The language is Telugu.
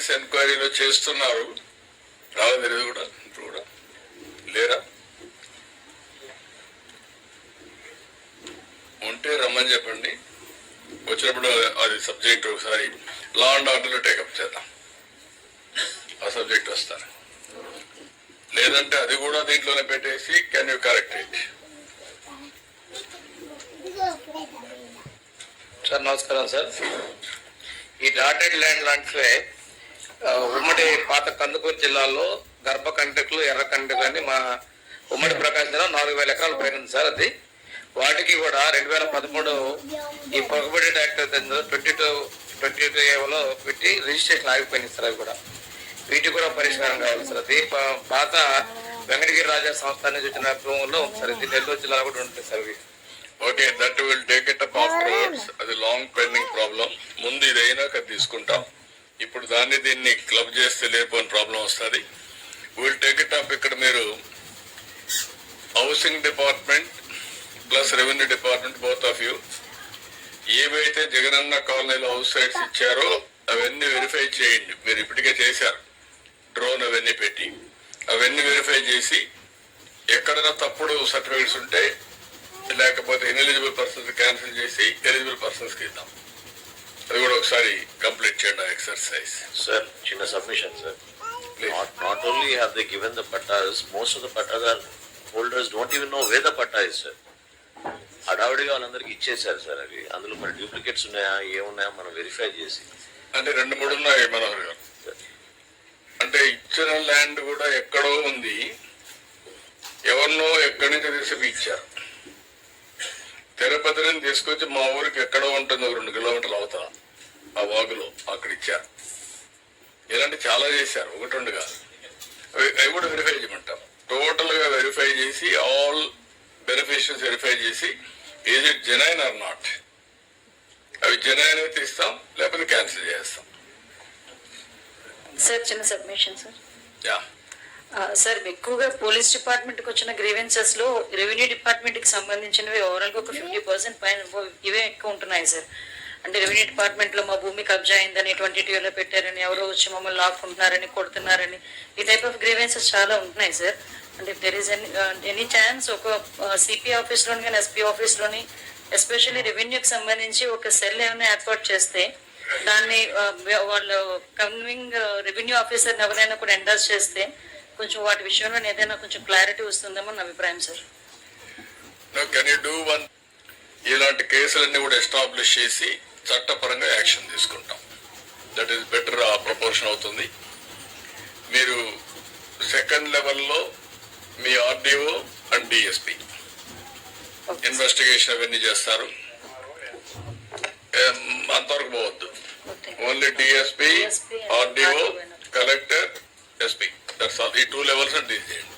విజిలెన్స్ ఎంక్వైరీలో చేస్తున్నారు. రావాలి తెలియదు కూడా ఇప్పుడు కూడా. లేరా? ఉంటే రమ్మని చెప్పండి. వచ్చినప్పుడు అది సబ్జెక్ట్ ఒకసారి లా అండ్ ఆర్డర్లో టేకప్ చేద్దాం. ఆ సబ్జెక్ట్ వస్తారు. లేదంటే అది కూడా దీంట్లోనే పెట్టేసి can you correct it sir నమస్కారం సార్. ఈ డాటెడ్ ల్యాండ్ లాంటివే ఉమ్మడి పాత కందుకూరు జిల్లాలో గర్భ కంటకులు ఎర్ర కంటకు అని మా ఉమ్మడి ప్రకాశం జిల్లా నాలుగు వేల ఎకరాలు పైన ఉంది సార్ అది. వాటికి కూడా రెండు వేల పదమూడు ఈ పొగబడి doctor twenty two twenty two ఏవోలో పెట్టి రిజిస్ట్రేషన్ ఆగిపోయింది సార్ అవి కూడా. వీటికి కూడా పరిష్కారం కావాలి సార్ అది. పాత వెంకటగిరి రాజా సంస్థ నుంచి వచ్చిన భూముల్లో ఉంది సార్ ఇది. నెల్లూరు జిల్లాలో కూడా ఉంటుంది సార్ ఇవి okay that will take it up afterwards. అది లాంగ్ పెండింగ్ ప్రాబ్లం ముందు ఇది అయినాక తీసుకుంటాం. ఇప్పుడు దాన్ని దీన్ని క్లబ్ చేస్తే లేకపోని ప్రాబ్లం వస్తుంది. విల్ టేక్ ఇట్ అప్ ఇక్కడ మీరు housing department plus revenue department both of you. ఏవైతే జగనన్న కాలనీలో హౌస్ సైట్స్ ఇచ్చారో అవన్నీ వెరిఫై చేయండి. మీరు ఇప్పటికే చేశారు. డ్రోన్ అవన్నీ పెట్టి. అవన్నీ వెరిఫై చేసి ఎక్కడైనా తప్పుడు సర్టిఫికేట్స్ ఉంటే లేకపోతే ఇన్ఎలిజిబుల్ పర్సన్స్ క్యాన్సిల్ చేసి ఎలిజిబుల్ పర్సన్స్కి ఇద్దాం. అది కూడా ఒకసారి కంప్లీట్ చేయండి exercise submission, sir. Not, not only have they given the pattas, most of the pattas holders don't even know where the patta is, sir. హడావుడిగా వాళ్ళందరికీ ఇచ్చేసారు సార్ అవి. అందులో మరి డూప్లికేట్స్ ఉన్నాయా ఏమున్నాయా మనం వెరిఫై చేసి. అంటే రెండు మూడు ఉన్నాయి మనోహర్ గారు. అంటే ఇచ్చిన ల్యాండ్ కూడా ఎక్కడో ఉంది. ఎవరినో ఎక్కడి నుంచి తీసుకు ఇచ్చారు. తిరుపతిని తీసుకొచ్చి మా ఊరికి ఎక్కడో ఉంటుంది రెండు కిలోమీటర్లు అవుతా. ఆ వాగులో అక్కడ ఇచ్చారు. ఇలాంటి చాలా చేశారు ఒకటి రెండు కాదు అవి కూడా వెరిఫై చేయమంటాం టోటల్గా వెరిఫై చేసి ఆల్ బెనిఫిషియల్స్ వెరిఫై చేసి is it genuine or not అవి జెనైన్ అయితే ఇస్తాం లేకపోతే క్యాన్సిల్ చేస్తాం. సార్ చిన్న సబ్మిషన్ సార్ యా. సార్ ఎక్కువగా పోలీస్ డిపార్ట్మెంట్కి వచ్చిన గ్రీవెన్సెస్లో రెవెన్యూ డిపార్ట్మెంట్కి సంబంధించినవి ఓవరాల్గా ఒక ఫిఫ్టీ పర్సెంట్ పైన ఇవే ఎక్కువ ఉంటున్నాయి సార్ అంటే రెవెన్యూ డిపార్ట్మెంట్లో మా భూమి కబ్జా అయిందని ట్వంటీ లో పెట్టారని ఎవరో వచ్చి మమ్మల్ని లాక్కుంటున్నారని కొడుతున్నారని ఈ టైప్ ఆఫ్ గ్రీవెన్సెస్ చాలా ఉంటున్నాయి సార్ అంటే దెర్ ఇస్ ఎనీ ఛాన్స్ ఒక uh, సిపి ఆఫీస్లోని కానీ ఎస్పీ ఆఫీస్లోని ఎస్పెషల్లీ రెవెన్యూకి సంబంధించి ఒక సెల్ ఏమైనా ఏర్పాటు చేస్తే దాన్ని uh, వాళ్ళు కన్వింగ్ రెవెన్యూ ఆఫీసర్ ఎవరైనా కూడా ఎండర్స్ చేస్తే కొంచెం వాటి విషయంలో ఏదైనా కొంచెం క్లారిటీ వస్తుందేమో నా అభిప్రాయం sir can you do one ఇలాంటి కేసులన్నీ కూడా ఎస్టాబ్లిష్ చేసి చట్టపరంగా యాక్షన్ తీసుకుంటాం. దట్ ఈస్ బెటర్ ఆ ప్రపోర్షన్ అవుతుంది. మీరు సెకండ్ లెవెల్లో మీ ఆర్డీఓ అండ్ డిఎస్పి ఇన్వెస్టిగేషన్ అవన్నీ చేస్తారు. అంతవరకు పోవద్దు. Only DSP RDO. Collector SP that's all ఈ టూ లెవెల్స్ డీల్ చేయండి